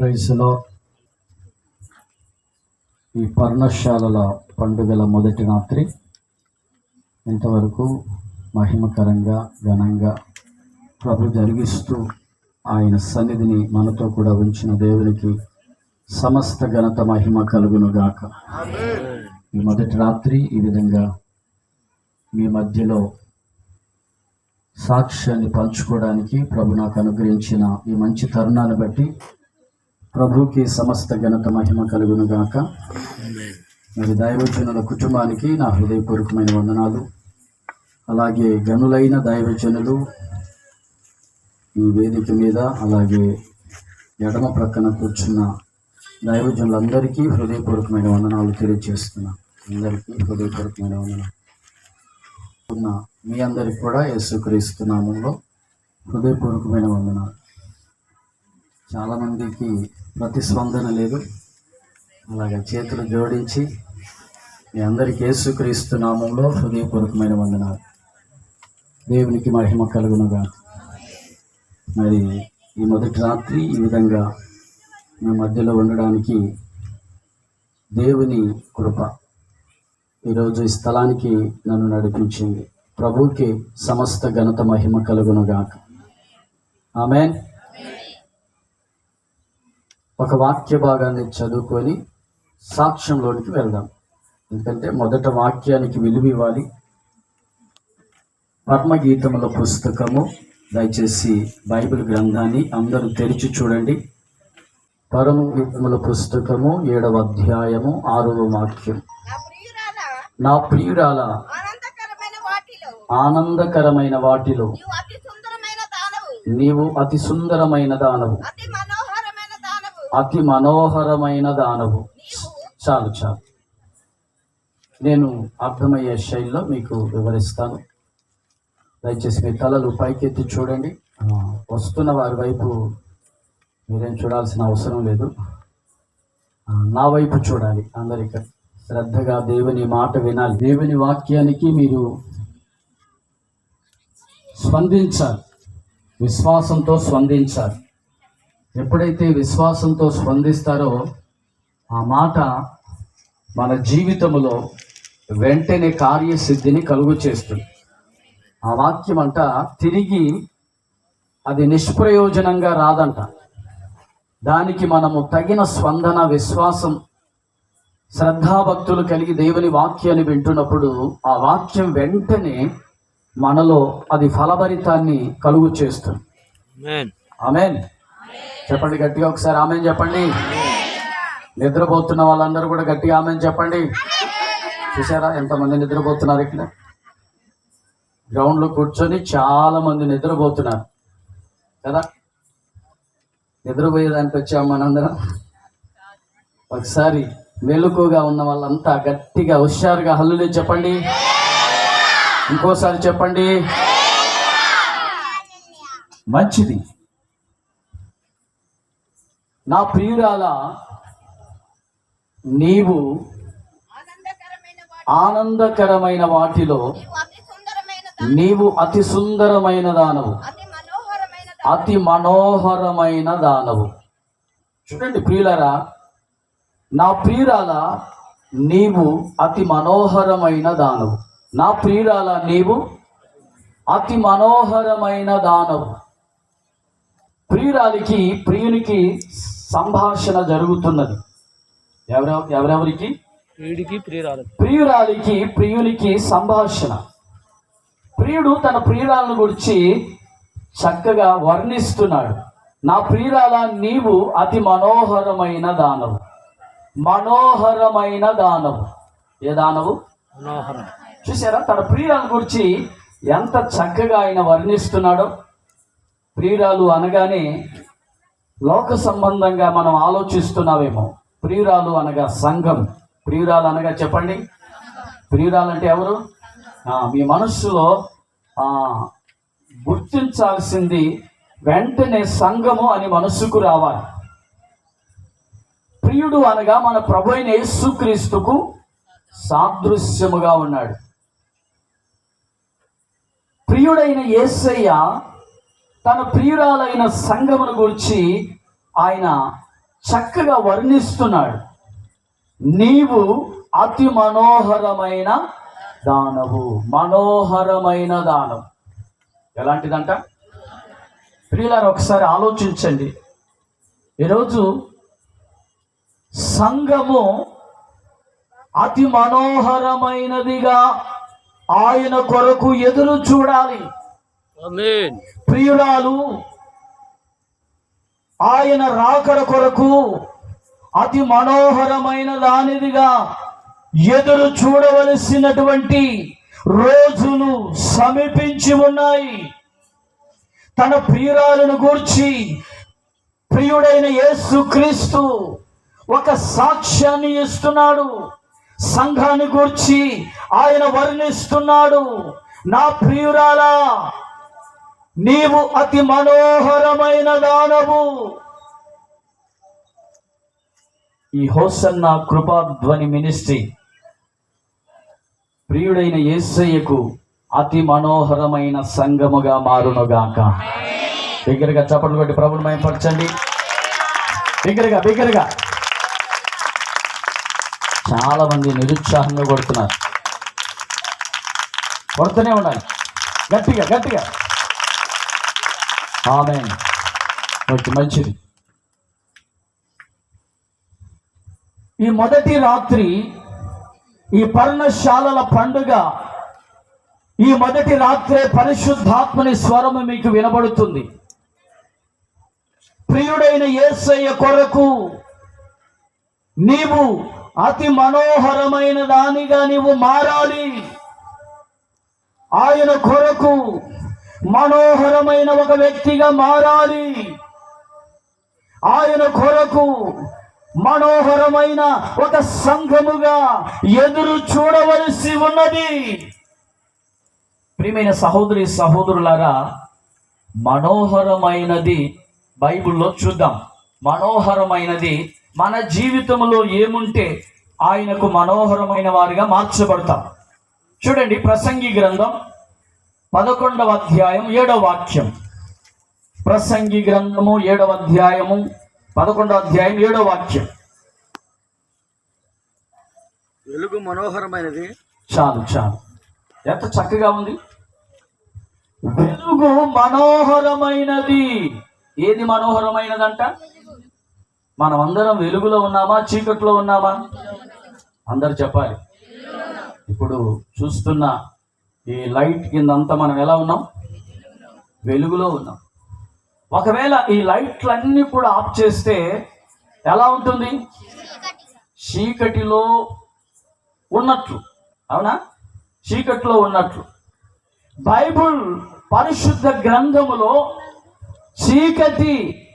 ప్రైస్లో ఈ పర్ణశాలల పండుగల మొదటి రాత్రి ఇంతవరకు మహిమకరంగా ఘనంగా ప్రభు జరిగిస్తూ ఆయన సన్నిధిని మనతో కూడా ఉంచిన దేవునికి సమస్త ఘనత మహిమ కలుగును గాక. ఈ మొదటి రాత్రి ఈ విధంగా మీ మధ్యలో సాక్ష్యాన్ని పంచుకోవడానికి ప్రభు నాకు అనుగ్రహించిన ఈ మంచి తరుణాన్ని బట్టి ప్రభుకి సమస్త ఘనత మహిమ కలుగును గాక. మరి దైవజనుల కుటుంబానికి నా హృదయపూర్వకమైన వందనాలు. అలాగే గనులైన దైవజనులు ఈ వేదిక మీద అలాగే ఎడమ ప్రక్కన కూర్చున్న దైవజనులందరికీ హృదయపూర్వకమైన వందనాలు తెలియజేస్తున్నా. అందరికీ హృదయపూర్వకమైన వందనాలు. ఉన్న మీ అందరికి కూడా యేసుక్రీస్తు నామంలో హృదయపూర్వకమైన వందనాలు. చాలామందికి ప్రతిస్పందన లేదు. అలాగే చేతులు జోడించి మీ అందరికీ యేసుక్రీస్తు నామంలో హృదయపూర్వకమైన వందనాలు. దేవునికి మహిమ కలుగునుగా. మరి ఈ మొదటి రాత్రి ఈ విధంగా మీ మధ్యలో ఉండడానికి దేవుని కృప ఈరోజు ఈ స్థలానికి నన్ను నడిపించింది. ప్రభుకి సమస్త ఘనత మహిమ కలుగునుగాక. ఆమె ఒక వాక్య భాగాన్ని చదువుకొని సాక్ష్యంలోనికి వెళ్దాం. ఎందుకంటే మొదట వాక్యానికి విలువ ఇవ్వాలి. పద్మగీతముల పుస్తకము దయచేసి బైబిల్ గ్రంథాన్ని అందరూ తెరిచి చూడండి. పరమ గీతముల పుస్తకము ఏడవ అధ్యాయము ఆరవ వాక్యం. నా ప్రియురాలా? ఆనందకరమైన వాటిలో. నీవు అతి సుందరమైన దానవు నీవు అతి సుందరమైన దానవు అతి మనోహరమైన దానవు అతి మనోహరమైన దానవు చాలు చాలు. నేను అర్థమయ్యే శైలిలో మీకు వివరిస్తాను. దయచేసి మీ తలలు పైకెత్తి చూడండి. వస్తున్న వారి వైపు మీరేం చూడాల్సిన అవసరం లేదు. నా వైపు చూడాలి అందరికీ. శ్రద్ధగా దేవుని మాట వినాలి. దేవుని వాక్యానికి మీరు స్పందించాలి. విశ్వాసంతో స్పందించాలి. ఎప్పుడైతే విశ్వాసంతో స్పందిస్తారో ఆ మాట మన జీవితంలో వెంటనే కార్యసిద్ధిని కలుగు చేస్తుంది ఆ వాక్యం అంట తిరిగి అది నిష్ప్రయోజనంగా రాదంట. దానికి మనము తగిన స్పందన విశ్వాసం శ్రద్ధాభక్తులు కలిగి దేవుని వాక్యాన్ని వింటున్నప్పుడు ఆ వాక్యం వెంటనే మనలో అది ఫలభరితాన్ని కలుగు చేస్తుంది ఆమెన్ చెప్పండి గట్టిగా ఒకసారి ఆమెన్ చెప్పండి. నిద్రపోతున్న వాళ్ళందరూ కూడా గట్టిగా ఆమెన్ చెప్పండి. చూసారా ఎంతమంది నిద్రపోతున్నారు ఇక్కడ? గ్రౌండ్లో కూర్చొని చాలా మంది నిద్రపోతున్నారు. కదా? నిద్రపోయేదానికి వచ్చాం మనందరం. ఒకసారి మెలుకుగా ఉన్న వాళ్ళంతా గట్టిగా హుషారుగా హల్లులే చెప్పండి. ఇంకోసారి చెప్పండి. మంచిది. నా ప్రియురాల నీవు ఆనందకరమైన వాటి ఆనందకరమైన వాటిలో నీవు అతి సుందరమైన దానవు. అతి మనోహరమైన అతి మనోహరమైన దానవు. చూడండి ప్రియులరా నా ప్రియురాల నీవు అతి మనోహరమైన దానవు. నా ప్రియురాల నీవు అతి మనోహరమైన దానవు. ప్రియురాలికి ప్రియునికి సంభాషణ జరుగుతున్నది. ఎవరెవ ఎవరెవరికి? వీడికి ప్రియురాలు. ప్రియురాలికి ప్రియునికి సంభాషణ. ప్రియుడు తన ప్రియురాలను గురించి చక్కగా వర్ణిస్తున్నాడు. నా ప్రియురాల నీవు అతి మనోహరమైన దానవు. మనోహరమైన దానవు. ఏ దానవు? మనోహరం. చూసారా? తన ప్రియురాల గురించి ఎంత చక్కగా ఆయన వర్ణిస్తున్నాడో. ప్రియురాలు అనగానే లోక సంబంధంగా మనం ఆలోచిస్తున్నావేమో? ప్రియురాలు అనగా సంఘం. ప్రియురాలు అనగా చెప్పండి. ప్రియురాలు అంటే ఎవరు? మీ మనస్సులో గుర్తించాల్సింది వెంటనే సంఘము అని మనస్సుకు రావాలి. ప్రియుడు అనగా మన ప్రభు అయిన యేసుక్రీస్తుకు సాదృశ్యముగా ఉన్నాడు. ప్రియుడైన యేసయ్య తన ప్రియురాలైన సంఘమును గురించి ఆయన చక్కగా వర్ణిస్తున్నాడు. నీవు అతి మనోహరమైన దానవు మనోహరమైన దానం. ఎలాంటిదంట? ప్రియులారు ఒకసారి ఆలోచించండి. ఈరోజు సంఘము అతి మనోహరమైనదిగా ఆయన కొరకు ఎదురు చూడాలి. ప్రియురాలు ఆయన రాకడ కొరకు అతి మనోహరమైన దానిదిగా ఎదురు చూడవలసినటువంటి రోజులు సమీపించి ఉన్నాయి. తన ప్రియురాలను గూర్చి ప్రియుడైన యేసు క్రీస్తు ఒక సాక్ష్యాన్ని ఇస్తున్నాడు. సంఘాన్ని గూర్చి ఆయన వర్ణిస్తున్నాడు. నా ప్రియురాలా నీవు అతి మనోహరమైన దానవు. ఈ హోసన్న కృపాధ్వని మినిస్ట్రీ ప్రియుడైన యేసయ్యకు అతి మనోహరమైన సంఘముగా మారునుగాక. బిగ్గరగా చప్పట్లు కొట్టి ప్రభుని మయపరచండి బిగ్గరగా బిగ్గరగా. చాలా మంది నిరుత్సాహంగా కొడుతున్నారు. కొడుతూనే ఉండాలి. గట్టిగా గట్టిగా. ఆమె ఓకే మంచిది. ఈ మొదటి రాత్రి ఈ పర్ణశాలల పండుగ ఈ మొదటి రాత్రే పరిశుద్ధాత్మని స్వరము మీకు వినబడుతుంది. ప్రియుడైన యేసయ్య కొరకు నీవు అతి మనోహరమైన దానిగా నీవు మారాలి. ఆయన కొరకు మనోహరమైన ఒక వ్యక్తిగా మారాలి. ఆయన కొరకు మనోహరమైన ఒక సంఘముగా ఎదురు చూడవలసి ఉన్నది. ప్రియమైన సహోదరి సహోదరులారా మనోహరమైనది బైబిల్లో చూద్దాం. మనోహరమైనది మన జీవితంలో ఏముంటే ఆయనకు మనోహరమైన వారిగా మార్చబడతాం. చూడండి ప్రసంగి గ్రంథం పదకొండవ అధ్యాయం ఏడవ వాక్యం. ప్రసంగి గ్రంథము ఏడవ అధ్యాయము పదకొండవ అధ్యాయం ఏడవ వాక్యం. వెలుగు మనోహరమైనది. చాలు చాలు. ఎంత చక్కగా ఉంది. వెలుగు మనోహరమైనది. ఏది మనోహరమైనదంట? మనం అందరం వెలుగులో ఉన్నామా? చీకట్లో ఉన్నామా? అందరు చెప్పాలి. ఇప్పుడు చూస్తున్న ఈ లైట్ కింద అంతా మనం ఎలా ఉన్నాం? వెలుగులో ఉన్నాం. ఒకవేళ ఈ లైట్లన్నీ కూడా ఆఫ్ చేస్తే ఎలా ఉంటుంది? చీకటిలో ఉన్నట్లు. అవునా? చీకట్లో ఉన్నట్లు. బైబుల్ పరిశుద్ధ గ్రంథములో చీకటి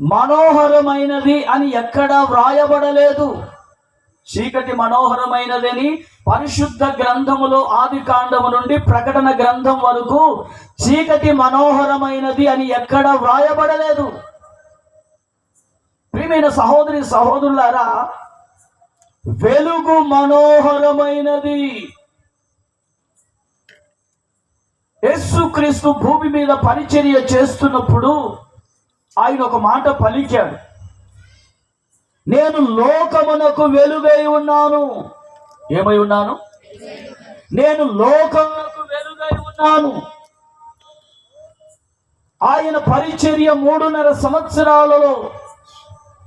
మనోహరమైనది అని ఎక్కడా వ్రాయబడలేదు. చీకటి మనోహరమైనదని పరిశుద్ధ గ్రంథములో ఆది కాండము నుండి ప్రకటన గ్రంథం వరకు చీకటి మనోహరమైనది అని ఎక్కడా వ్రాయబడలేదు. ప్రియమైన సహోదరి సహోదరులారా వెలుగు మనోహరమైనది. యేసుక్రీస్తు భూమి మీద పరిచర్య చేస్తున్నప్పుడు ఆయన ఒక మాట పలికాడు. నేను లోకమునకు వెలుగై ఉన్నాను. ఏమై ఉన్నాను? నేను లోకమునకు వెలుగై ఉన్నాను. ఆయన పరిచర్య మూడున్నర సంవత్సరాలలో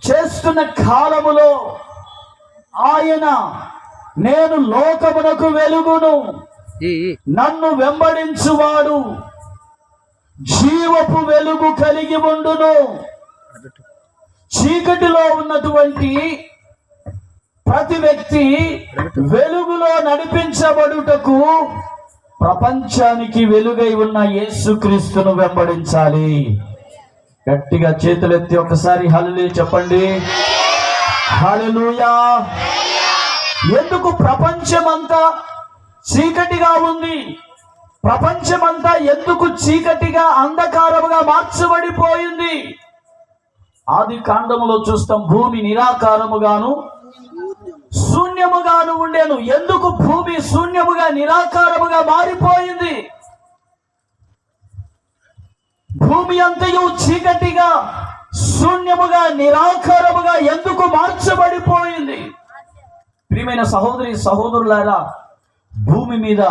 చేస్తున్న కాలములో ఆయన నేను లోకమునకు వెలుగును. నన్ను వెంబడించువాడు. జీవపు వెలుగు కలిగి ఉండును. చీకటిలో ఉన్నటువంటి ప్రతి వ్యక్తి వెలుగులో నడిపించబడుటకు ప్రపంచానికి వెలుగై ఉన్న యేసుక్రీస్తును వెంబడించాలి. గట్టిగా చేతులెత్తి ఒకసారి హల్లి చెప్పండి. హలలుయా ఎందుకు ప్రపంచమంతా చీకటిగా ఉంది? ప్రపంచమంతా ఎందుకు చీకటిగా అంధకారముగా మార్చబడిపోయింది? ఆది కాండములో చూస్తాం భూమి నిరాకారముగాను శూన్యముగాను ఉండేను. ఎందుకు భూమి శూన్యముగా నిరాకారముగా మారిపోయింది? భూమి అంతయు చీకటిగా శూన్యముగా నిరాకారముగా ఎందుకు మార్చబడిపోయింది? ప్రియమైన సహోదరి సహోదరులారా భూమి మీద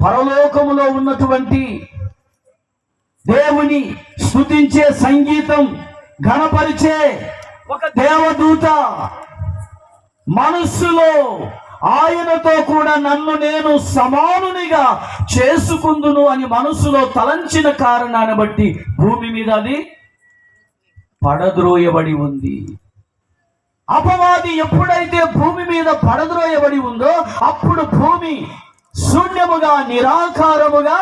పరలోకములో ఉన్నటువంటి దేవుని స్థుతించే సంగీతం గణపరిచే ఒక దేవదూత మనస్సులో ఆయనతో కూడా నన్ను నేను సమానునిగా చేసుకుందును అని మనసులో తలంచిన కారణాన్ని బట్టి భూమి మీద అది పడద్రోయబడి ఉంది. అపవాది ఎప్పుడైతే భూమి మీద పడద్రోయబడి ఉందో అప్పుడు భూమి శూన్యముగా నిరాకారముగా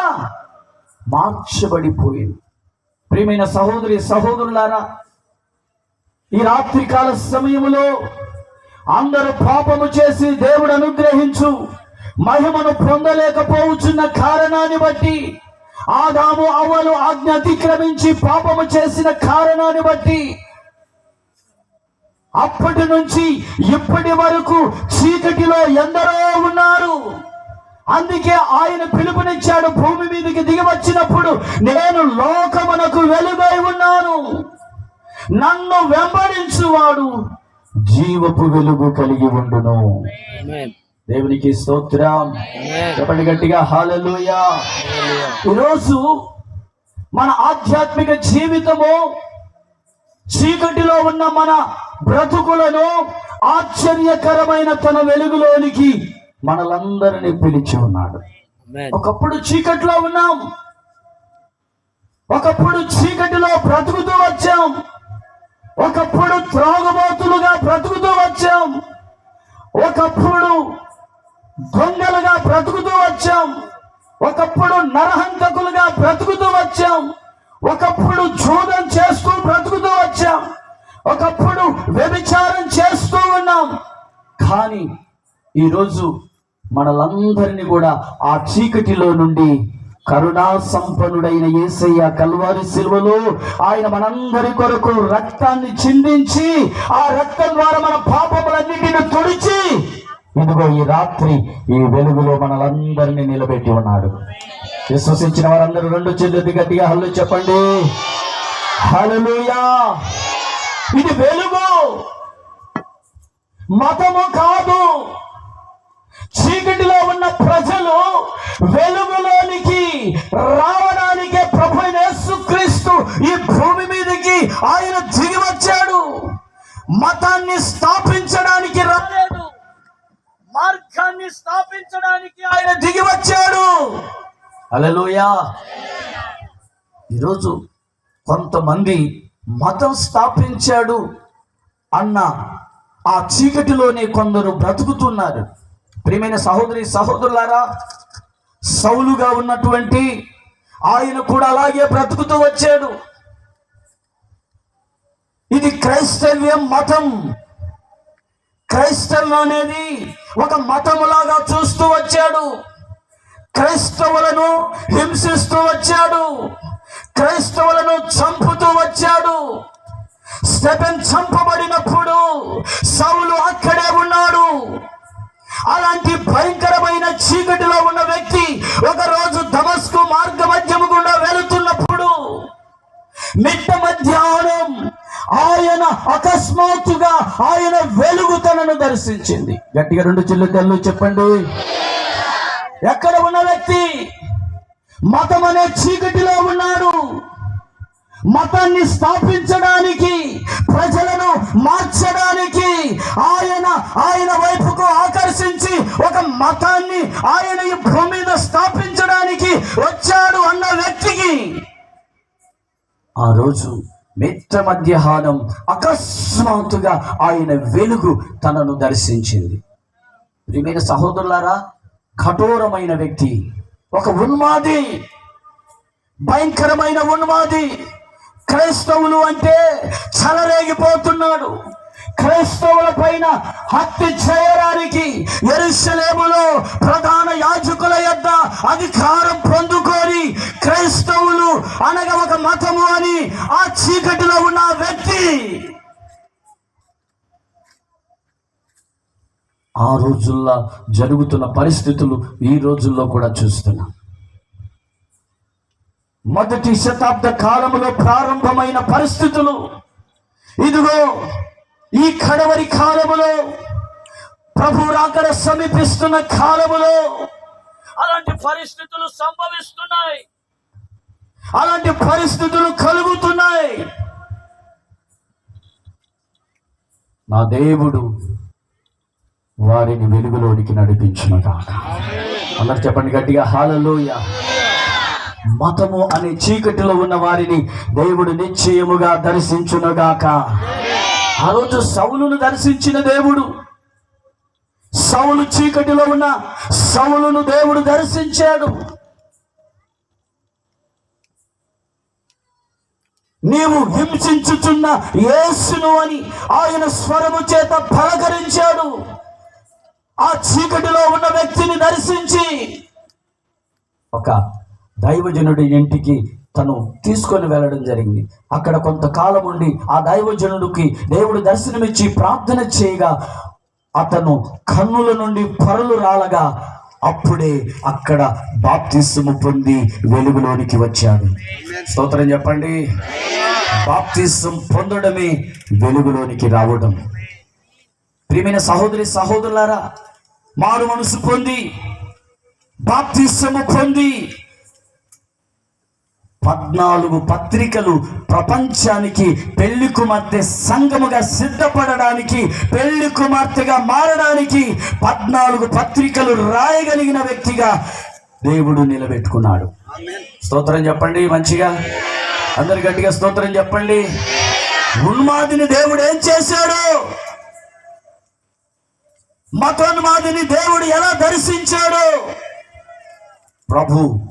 మార్చబడిపోయింది. ప్రియమైన సహోదరి సహోదరులారా ఈ రాత్రికాల సమయములో అందరూ పాపము చేసి దేవుడు అనుగ్రహించు మహిమను పొందలేకపోవచ్చున్న కారణాన్ని బట్టి ఆదాము అవ్వలు ఆజ్ఞ అతిక్రమించి పాపము చేసిన కారణాన్ని బట్టి అప్పటి నుంచి ఇప్పటి వరకు చీకటిలో ఎందరో ఉన్నారు. అందుకే ఆయన పిలుపునిచ్చాడు భూమి మీదకి దిగి వచ్చినప్పుడు నేను లోకమునకు వెలుగై ఉన్నాను. నన్ను వెంబడించువాడు జీవపు వెలుగు కలిగి ఉండును. దేవునికి స్తోత్రం. చెప్పండి గట్టిగా హాలలుయా ఈరోజు మన ఆధ్యాత్మిక జీవితము చీకటిలో ఉన్న మన బ్రతుకులను ఆశ్చర్యకరమైన తన వెలుగులోనికి మనలందరినీ పిలిచి ఉన్నాడు. ఒకప్పుడు చీకట్లో ఉన్నాం. ఒకప్పుడు చీకటిలో బ్రతుకుతూ వచ్చాం. ఒకప్పుడు త్రాగుబోతులుగా బ్రతుకుతూ వచ్చాం. ఒకప్పుడు దొంగలుగా బ్రతుకుతూ వచ్చాం. ఒకప్పుడు నరహంతకులుగా బ్రతుకుతూ వచ్చాం. ఒకప్పుడు జూదం చేస్తూ బ్రతుకుతూ వచ్చాం. ఒకప్పుడు వ్యభిచారం చేస్తూ ఉన్నాం. కానీ ఈరోజు మనలందరినీ కూడా ఆ చీకటిలో నుండి కరుణా సంపన్నుడైన యేసయ్య కల్వారి శిల్వలో ఆయన మనందరి కొరకు రక్తాన్ని చిందించి ఆ రక్తం ద్వారా మన పాపములన్నిటిని తుడిచి ఇదిగో ఈ రాత్రి ఈ వెలుగులో మనలందరినీ నిలబెట్టి ఉన్నాడు. విశ్వసించిన వారందరూ రెండు చెల్లెది గట్టిగా హల్లు చెప్పండి. హలలుయా ఇది వెలుగు! మతము కాదు! చీకటిలో ఉన్న ప్రజలు వెలుగులోనికి రావడానికే ప్రభు యేసుక్రీస్తు ఈ భూమి మీదకి ఆయన దిగి వచ్చాడు. మతాన్ని స్థాపించడానికి రాలేదు మార్గాన్ని స్థాపించడానికి ఆయన దిగి వచ్చాడు. హల్లెలూయా. ఈరోజు కొంతమంది మతం స్థాపించాడు అన్న ఆ చీకటిలోనే కొందరు బ్రతుకుతున్నారు. ప్రియమైన సహోదరి సహోదరులారా సౌలుగా ఉన్నటువంటి ఆయన కూడా అలాగే బ్రతుకుతూ వచ్చాడు. ఇది క్రైస్తవ్యం మతం. క్రైస్తవం అనేది ఒక మతములాగా చూస్తూ వచ్చాడు. క్రైస్తవులను హింసిస్తూ వచ్చాడు. క్రైస్తవులను చంపుతూ వచ్చాడు. స్టెపెన్ చంపబడినప్పుడు సౌలు అక్కడే ఉన్నాడు. అలాంటి భయంకరమైన చీకటిలో ఉన్న వ్యక్తి ఒకరోజు ధమస్కు మార్గ మధ్యము గుండా వెళుతున్నప్పుడు మిట్ట మధ్యాహ్నం ఆయన అకస్మాత్తుగా ఆయన వెలుగు తనను దర్శించింది. గట్టిగా రెండు చెల్లు చెప్పండి. ఎక్కడ ఉన్న వ్యక్తి? మతం అనే చీకటిలో ఉన్నాడు. మతాన్ని స్థాపించడానికి ప్రజలను మార్చడానికి ఆయన ఆయన వైపుకు ఆకర్షించి ఒక మతాన్ని ఆయన ఈ భూమి మీద స్థాపించడానికి వచ్చాడు అన్న వ్యక్తికి ఆ రోజు మిత్ర మధ్యాహ్నం అకస్మాత్తుగా ఆయన వెలుగు తనను దర్శించింది. ప్రియమైన సహోదరులారా కఠోరమైన వ్యక్తి ఒక ఉన్మాది భయంకరమైన ఉన్మాది. క్రైస్తవులు అంటే చలరేగిపోతున్నాడు. క్రైస్తవుల పైన హత్య చేయడానికి ఎరుసలేములో ప్రధాన యాజకుల యొద్ద అధికారం పొందుకొని క్రైస్తవులు అనగా ఒక మతము అని ఆ చీకటిలో ఉన్న వ్యక్తి ఆ రోజుల్లో జరుగుతున్న పరిస్థితులు ఈ రోజుల్లో కూడా చూస్తున్నాం. మొదటి శతాబ్ద కాలములో ప్రారంభమైన పరిస్థితులు. ఇదిగో ఈ కడవరి కాలములో ప్రభు రాకడ సమీపిస్తున్న కాలములో అలాంటి పరిస్థితులు సంభవిస్తున్నాయి. అలాంటి పరిస్థితులు కలుగుతున్నాయి. నా దేవుడు వారిని వెలుగులోనికి నడిపించిన కాక అందరు చెప్పండి గట్టిగా హాలలోయ మతము అనే చీకటిలో ఉన్న వారిని దేవుడు నిశ్చయముగా దర్శించునుగాక. ఆ రోజు సౌలును దర్శించిన దేవుడు సౌలు చీకటిలో ఉన్న సౌలును దేవుడు దర్శించాడు. నీవు హింసించుచున్న యేసును అని ఆయన స్వరము చేత పలకరించాడు. ఆ చీకటిలో ఉన్న వ్యక్తిని దర్శించి ఒక దైవజనుడి ఇంటికి తను తీసుకొని వెళ్ళడం జరిగింది. అక్కడ కొంతకాలం ఉండి ఆ దైవజనుడికి దేవుడు దర్శనమిచ్చి ప్రార్థన చేయగా అతను కన్నుల నుండి పొరలు రాలగా అప్పుడే అక్కడ బాప్తిస్ము పొంది వెలుగులోనికి వచ్చాడు. స్తోత్రం చెప్పండి. బాప్తిస్ం పొందడమే వెలుగులోనికి రావడం. ప్రియమైన సహోదరి సహోదరులారా మారు మనసు పొంది బాప్తిస్ము పొంది పద్నాలుగు పత్రికలు ప్రపంచానికి పెళ్ళి కుమార్తె సంఘముగా సిద్ధపడడానికి పెళ్ళి కుమార్తెగా మారడానికి పద్నాలుగు పత్రికలు రాయగలిగిన వ్యక్తిగా దేవుడు నిలబెట్టుకున్నాడు. స్తోత్రం చెప్పండి మంచిగా? అందరి గట్టిగా స్తోత్రం చెప్పండి. ఉన్మాదిని దేవుడు ఏం చేశాడు? మతోన్మాదిని దేవుడు ఎలా దర్శించాడు? ప్రభు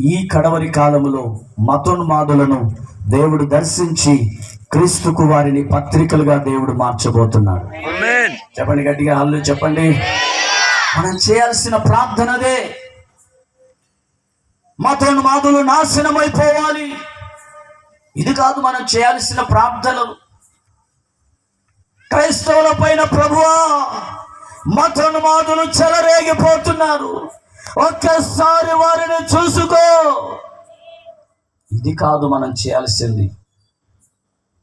ఈ కడవరి కాలములో మతోన్మాదులను దేవుడు దర్శించి క్రీస్తుకు వారిని పత్రికలుగా దేవుడు మార్చబోతున్నాడు. చెప్పండి గట్టిగా హల్లు చెప్పండి. మనం చేయాల్సిన ప్రార్థనదే మతోన్మాదులు నాశనమైపోవాలి. ఇది కాదు మనం చేయాల్సిన ప్రార్థనలు. క్రైస్తవుల పైన ప్రభువా మతోన్మాదులు చెలరేగిపోతున్నారు. ఒక్కసారి వారిని చూసుకో. ఇది కాదు మనం చేయాల్సింది.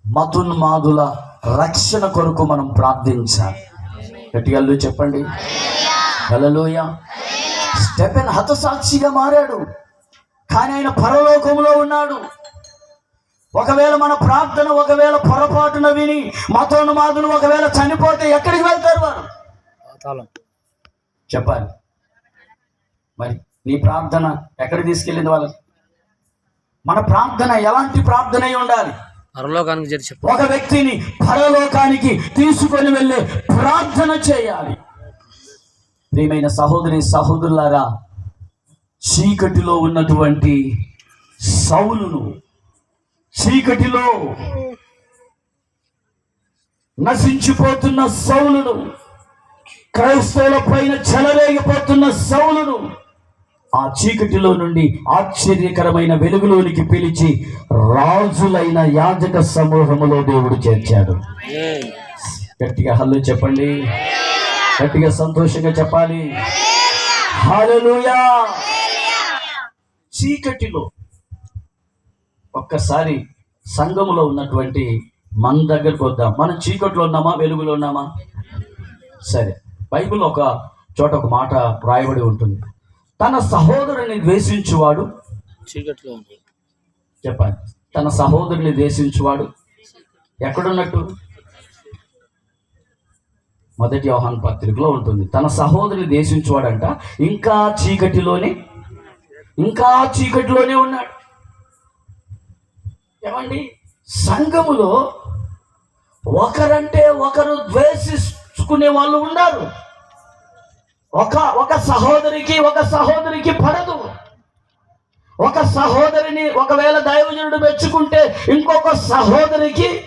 మతున్మాదుల రక్షణ కొరకు మనం ప్రార్థించాలి. గట్టిగల్లు చెప్పండి. హల్లెలూయ. స్టెఫెన్ హతసాక్షిగా మారాడు. కానీ ఆయన పరలోకంలో ఉన్నాడు. ఒకవేళ మన ప్రార్థన ఒకవేళ పొరపాటున విని మతోన్మాదులు ఒకవేళ చనిపోతే ఎక్కడికి వెళ్తారు వారు? చెప్పాలి. మరి నీ ప్రార్థన ఎక్కడికి తీసుకెళ్ళింది వాళ్ళకి? మన ప్రార్థన ఎలాంటి ప్రార్థన ఉండాలి? పరలోకానికి ఒక వ్యక్తిని పరలోకానికి తీసుకొని వెళ్ళే ప్రార్థన చేయాలి. ప్రియమైన సహోదరి సహోదరులారా చీకటిలో ఉన్నటువంటి సౌలును చీకటిలో నశించిపోతున్న సౌలును క్రైస్తవుల పైన చెలరేగిపోతున్న సౌలును ఆ చీకటిలో నుండి ఆశ్చర్యకరమైన వెలుగులోనికి పిలిచి రాజులైన యాజక సమూహములో దేవుడు చేర్చాడు. గట్టిగా హల్లు చెప్పండి. గట్టిగా సంతోషంగా చెప్పాలి. హల్లెలూయా. చీకటిలో ఒక్కసారి సంఘములో ఉన్నటువంటి మన దగ్గరకు వద్దాం. మనం చీకట్లో ఉన్నామా? వెలుగులో ఉన్నామా? సరే. బైబిల్ ఒక చోట ఒక మాట రాయబడి ఉంటుంది. తన సహోదరుని ద్వేషించువాడు. చీకట్లో చెప్పండి. తన సహోదరుని ద్వేషించువాడు. ఎక్కడున్నట్టు? మొదటి యోహాన్ పత్రికలో ఉంటుంది. తన సహోదరుని దేశించువాడంట ఇంకా చీకటిలోనే ఇంకా చీకటిలోనే ఉన్నాడు. ఏమండి? సంఘములో ఒకరంటే ఒకరు ద్వేషించుకునే వాళ్ళు ఉన్నారు. ఒక ఒక సహోదరికి ఒక సహోదరికి పడదు. ఒక సహోదరిని ఒకవేళ దైవజనుడు మెచ్చుకుంటే ఇంకొక సహోదరికి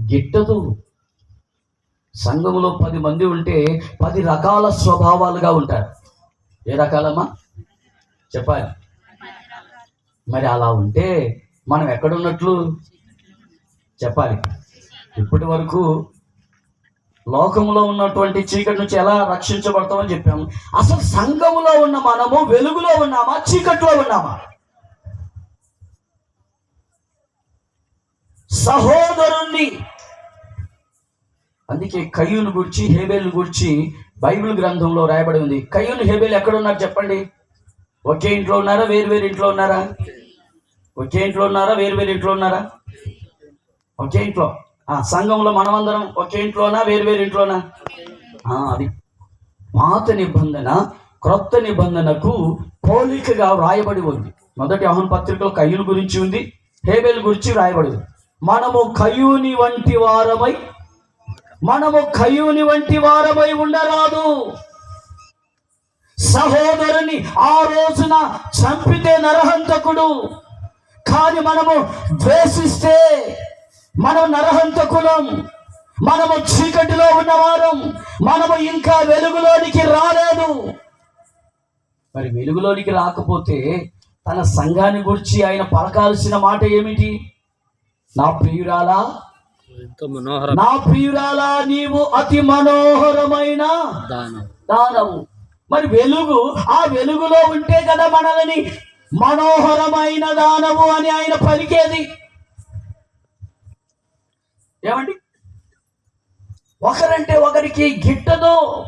గిట్టదు. సంఘములో పది మంది ఉంటే పది రకాల స్వభావాలుగా ఉంటారు. ఏ రకాలమ్మా? చెప్పాలి. మరి అలా ఉంటే మనం ఎక్కడున్నట్లు? చెప్పాలి. ఇప్పటి వరకు లోకంలో ఉన్నటువంటి చీకటి నుంచి ఎలా రక్షించబడతామని చెప్పాము. అసలు సంఘములో ఉన్న మనము వెలుగులో ఉన్నామా చీకట్లో ఉన్నామా? సహోదరుణ్ణి. అందుకే కయ్యూను గురించి హేబేలు గురించి బైబిల్ గ్రంథంలో రాయబడి ఉంది. కయ్యూను హేబేల్ ఎక్కడ ఉన్నారు చెప్పండి? ఒకే ఇంట్లో ఉన్నారా వేరు వేరు ఇంట్లో ఉన్నారా? ఒకే ఇంట్లో ఉన్నారా వేరు వేరు ఇంట్లో ఉన్నారా? ఒకే ఇంట్లో. ఆ సంఘంలో మనమందరం ఒకే ఇంట్లోనా? వేరు వేరు ఇంట్లోనా? ఆ, అది పాత నిబంధన క్రొత్త నిబంధనకు పోలికగా వ్రాయబడి ఉంది. మొదటి అహన్ పత్రికలో కయ్యూని గురించి ఉంది హేబేల్ గురించి వ్రాయబడి ఉంది. మనము కయ్యూని వంటి వారమై మనము కయ్యూని వంటి వారమై ఉండరాదు. సహోదరుని ఆ రోజున చంపితే నరహంతకుడు. కానీ మనము ద్వేషిస్తే మనం నరహంతకులం మనము చీకటిలో ఉన్నవారం మనము ఇంకా వెలుగులోనికి రాలేదు. మరి వెలుగులోనికి రాకపోతే తన సంఘాన్ని గురించి ఆయన పలకాల్సిన మాట ఏమిటి? నా ప్రియురాలా నా ప్రియురాలా నీవు అతి మనోహరమైన దానం. దానము మరి వెలుగు ఆ వెలుగులో ఉంటే కదా మనల్ని మనోహరమైన దానము అని ఆయన పలికేది. ఏమండి? ఒకరంటే ఒకరికి గిట్టదు.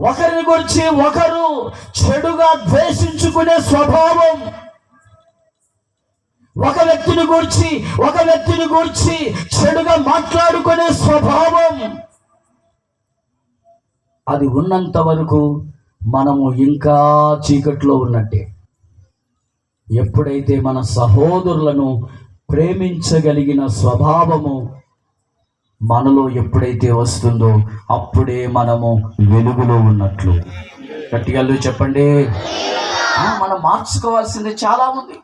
ఒకరిని గురించి ఒకరు చెడుగా ద్వేషించుకునే స్వభావం. ఒక వ్యక్తిని గురించి ఒక వ్యక్తిని గురించి చెడుగా మాట్లాడుకునే స్వభావం. అది ఉన్నంత వరకు మనము ఇంకా చీకట్లో ఉన్నట్టే. ఎప్పుడైతే మన సహోదరులను ప్రేమించగలిగిన స్వభావము మనలో ఎప్పుడైతే వస్తుందో అప్పుడే మనము వెలుగులో ఉన్నట్లు. గట్టిగా చెప్పండి. మనం మార్చుకోవాల్సింది చాలా ఉంది.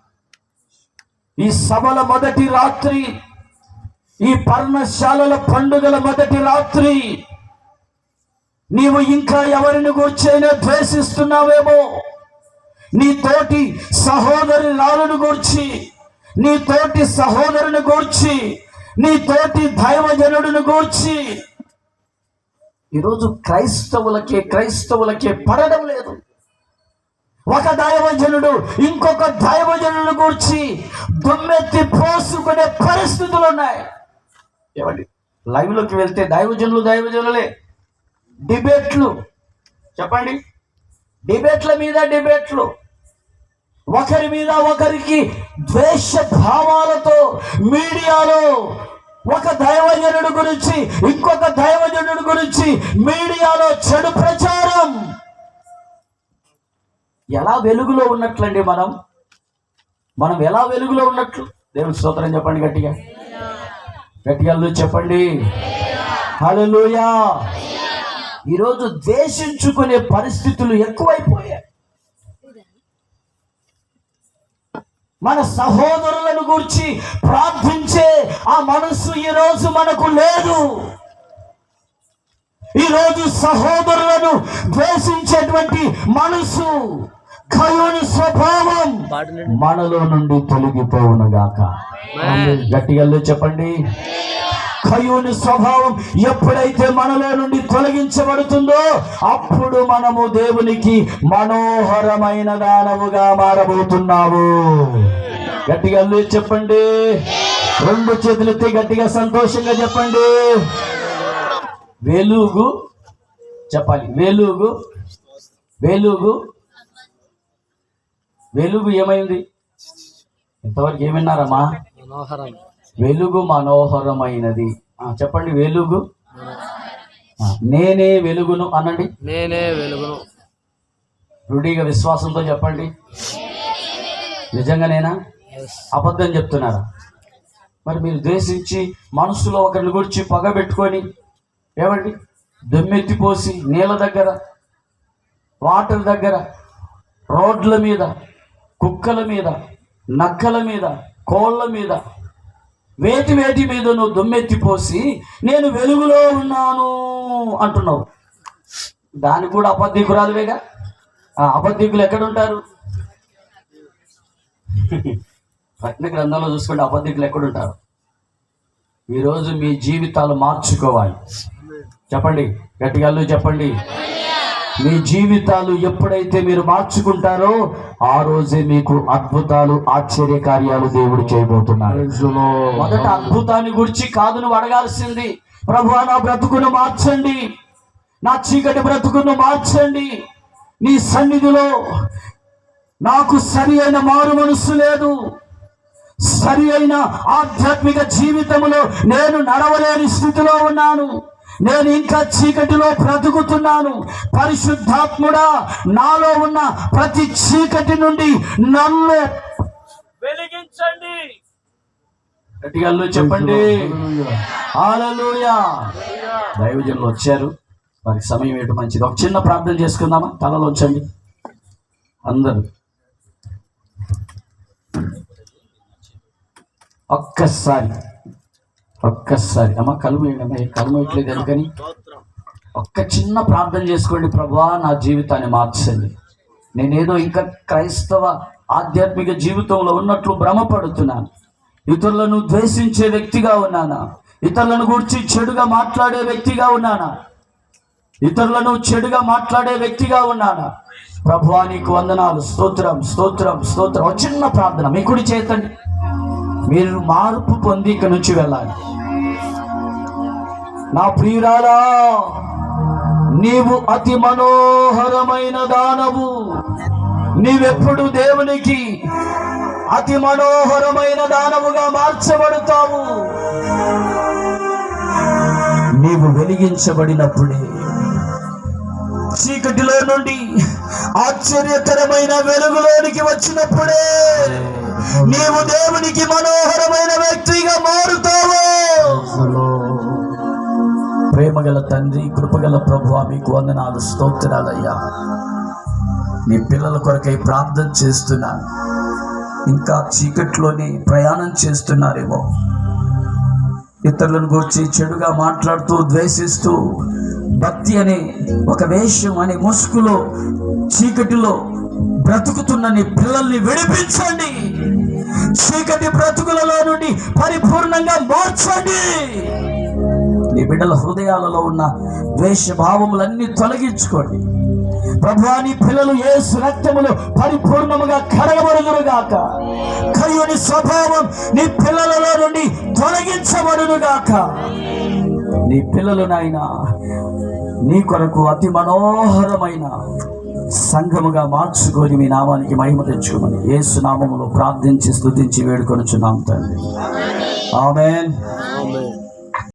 ఈ సభల మొదటి రాత్రి ఈ పర్ణశాలల పండుగల మొదటి రాత్రి నీవు ఇంకా ఎవరిని గూర్చైనా ద్వేషిస్తున్నావేమో? నీ తోటి సహోదరి రాలును గూర్చి నీ తోటి సహోదరుని గూర్చి నీ తోటి దైవజనుడిని గూర్చి. ఈరోజు క్రైస్తవులకే క్రైస్తవులకే పడడం లేదు. ఒక దైవజనుడు ఇంకొక దైవజనుడు గూర్చి దుమ్మెత్తి పోసుకునే పరిస్థితులు ఉన్నాయి. ఏమండి? లైవ్లోకి వెళ్తే దైవజనులు దైవజనులే. డిబేట్లు. చెప్పండి. డిబేట్ల మీద డిబేట్లు. ఒకరి మీద ఒకరికి ద్వేష భావాలతో మీడియాలో ఒక దైవజనుడు గురించి ఇంకొక దైవజనుడు గురించి మీడియాలో చెడు ప్రచారం. ఎలా వెలుగులో ఉన్నట్లండి మనం? మనం ఎలా వెలుగులో ఉన్నట్లు? దేవుని స్తోత్రం చెప్పండి గట్టిగా. గట్టిగా చెప్పండి. హలో ఈరోజు ద్వేషించుకునే పరిస్థితులు ఎక్కువైపోయాయి. మన సహోదరులను గురించి ప్రార్థించే ఆ మనస్సు ఈరోజు మనకు లేదు. ఈరోజు సహోదరులను ద్వేషించేటువంటి మనసు కయోని స్వభావం మనలో నుండి తొలగిపోవునుగాక. గట్టిగా చెప్పండి. కయోని స్వభావం ఎప్పుడైతే మనలో నుండి తొలగించబడుతుందో అప్పుడు మనము దేవునికి మనోహరమైన దానముగా మారబోతున్నాము. గట్టిగా చెప్పండి. రెండు చేతులెత్తి గట్టిగా సంతోషంగా చెప్పండి. వెలుగు చెప్పాలి. వెలుగు వెలుగు. వెలుగు ఏమైంది? ఇంతవరకు ఏమన్నారమ్మా మనోహరం. వెలుగు మనోహరమైనది. చెప్పండి వెలుగు. నేనే వెలుగును అనండి. నేనే వెలుగును. రుడిగా విశ్వాసంతో చెప్పండి. నిజంగానేనా? ఎస్ అబద్ధం చెప్తున్నారా? మరి మీరు ద్వేషించి మనసులో ఒకరిని గురించి పగ పెట్టుకొని ఏమండి? దమ్మెత్తిపోసి నీళ్ళ దగ్గర వాటర్ దగ్గర రోడ్ల మీద కుక్కల మీద నక్కల మీద కోళ్ళ మీద వేటి వేటి మీద నువ్వు దుమ్మెత్తిపోసి నేను వెలుగులో ఉన్నాను అంటున్నావు. దానికి కూడా అబద్ధికురాలువేగా? ఆ అబద్ధికులు ఎక్కడుంటారు? పట్న గ్రంథంలో చూసుకుంటే అబద్ధికులు ఎక్కడుంటారు? ఈరోజు మీ జీవితాలు మార్చుకోవాలి. చెప్పండి గట్టిగా చెప్పండి. మీ జీవితాలు ఎప్పుడైతే మీరు మార్చుకుంటారో ఆ రోజే మీకు అద్భుతాలు ఆశ్చర్య కార్యాలు దేవుడు చేయబోతున్నాడు. మొదట అద్భుతాన్ని గురించి కాదు నువ్వు అడగాల్సింది. ప్రభు నా బ్రతుకును మార్చండి. నా చీకటి బ్రతుకును మార్చండి. నీ సన్నిధిలో నాకు సరి అయిన మారు మనస్సు లేదు. సరి అయిన ఆధ్యాత్మిక జీవితంలో నేను నడవలేని స్థితిలో ఉన్నాను. నేను ఇంకా చీకటిలో బ్రతుకుతున్నాను. పరిశుద్ధాత్ముడా నాలో ఉన్న ప్రతి చీకటి నుండి నన్ను వెలిగించండి. గట్టిగా చెప్పండి. దైవజనులు వచ్చారు. వారికి సమయం ఏంటో మంచిది. ఒక చిన్న ప్రార్థన చేసుకుందామా? తలలో ఉంచండి. అందరూ. ఒక్కసారి. ఒక్కసారి. అమ్మ కలుము అమ్మ కలుము ఇట్లేదు ఎందుకని? ఒక్క చిన్న ప్రార్థన చేసుకోండి ప్రభా నా జీవితాన్ని మార్చండి. నేనేదో ఇంకా క్రైస్తవ ఆధ్యాత్మిక జీవితంలో ఉన్నట్లు భ్రమపడుతున్నాను. ఇతరులను ద్వేషించే వ్యక్తిగా ఉన్నానా? ఇతరులను గురించి చెడుగా మాట్లాడే వ్యక్తిగా ఉన్నానా? ఇతరులను చెడుగా మాట్లాడే వ్యక్తిగా ఉన్నానా? ప్రభువా నీకు వందనాలు. స్తోత్రం స్తోత్రం స్తోత్రం. ఒక చిన్న ప్రార్థన మీ కుడి చేతండి. మీరు మార్పు పొంది ఇక్కడ నుంచి వెళ్ళాలి. నా ప్రియురాలా నీవు అతి మనోహరమైన దానవు. నీవెప్పుడు దేవునికి అతి మనోహరమైన దానవుగా మార్చబడతావు. నీవు వెలిగించబడినప్పుడే చీకటిలో నుండి ఆశ్చర్యకరమైన వెలుగులోనికి వచ్చినప్పుడే నీవు దేవునికి మనోహరమైన వ్యక్తిగా మారుతావు. ప్రేమగల తండ్రి కృపగల ప్రభు మీకు వందనాలు స్తోత్రాలయ్యా. నీ పిల్లల కొరకై ప్రార్థన చేస్తున్నాను ఇంకా చీకట్లోనే ప్రయాణం చేస్తున్నారేమో. ఇతరులను గురించి చెడుగా మాట్లాడుతూ ద్వేషిస్తూ భక్తి అనే ఒక వేషం అనే ముసుగులో చీకటిలో బ్రతుకుతున్న నీ పిల్లల్ని విడిపించండి. చీకటి బ్రతుకులలో నుండి పరిపూర్ణంగా మార్చండి. నీ బిడ్డల హృదయాలలో ఉన్న ద్వేషభావములన్నీ తొలగించుకోండి. ప్రభువా నీ పిల్లలు ఏ రక్తములు పరిపూర్ణముగా కడగబడుదురుగాక. కయ్యుని స్వభావం నీ పిల్లలలో నుండి తొలగించబడునుగాక. నీ పిల్లలు నాయన నీ కొరకు అతి మనోహరమైన సంఘముగా మార్చుకొని మీ నామానికి మహిమ తెచ్చుకోమని యేసు నామములో ప్రార్థించి స్తుతించి వేడుకొనుచున్నాం తండ్రి. ఆమెన్.